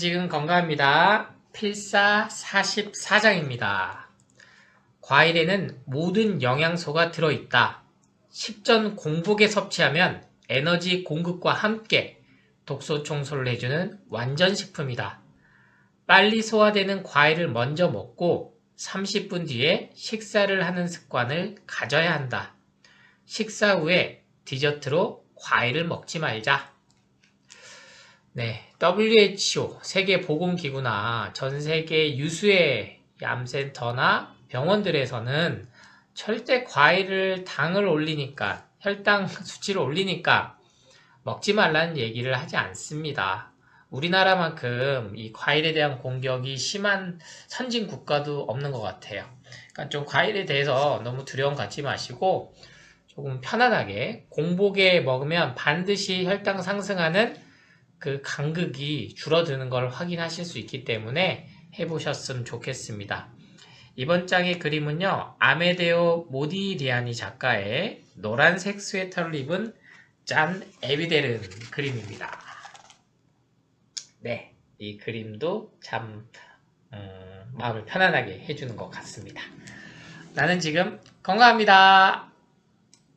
지금 건강합니다. 필사 44장입니다. 과일에는 모든 영양소가 들어있다. 식전 공복에 섭취하면 에너지 공급과 함께 독소 청소를 해주는 완전식품이다. 빨리 소화되는 과일을 먼저 먹고 30분 뒤에 식사를 하는 습관을 가져야 한다. 식사 후에 디저트로 과일을 먹지 말자. 네, WHO 세계보건기구나 전 세계 유수의 암센터나 병원들에서는 절대 과일을 당을 올리니까 혈당 수치를 올리니까 먹지 말라는 얘기를 하지 않습니다. 우리나라만큼 이 과일에 대한 공격이 심한 선진 국가도 없는 것 같아요. 그러니까 좀 과일에 대해서 너무 두려움 갖지 마시고 조금 편안하게 공복에 먹으면 반드시 혈당 상승하는 그 간극이 줄어드는 걸 확인하실 수 있기 때문에 해보셨으면 좋겠습니다. 이번 장의 그림은요, 아메데오 모디리아니 작가의 노란색 스웨터를 입은 짠 에비데른 그림입니다. 네, 이 그림도 참 음, 마음을 편안하게 해주는 것 같습니다. 나는 지금 건강합니다.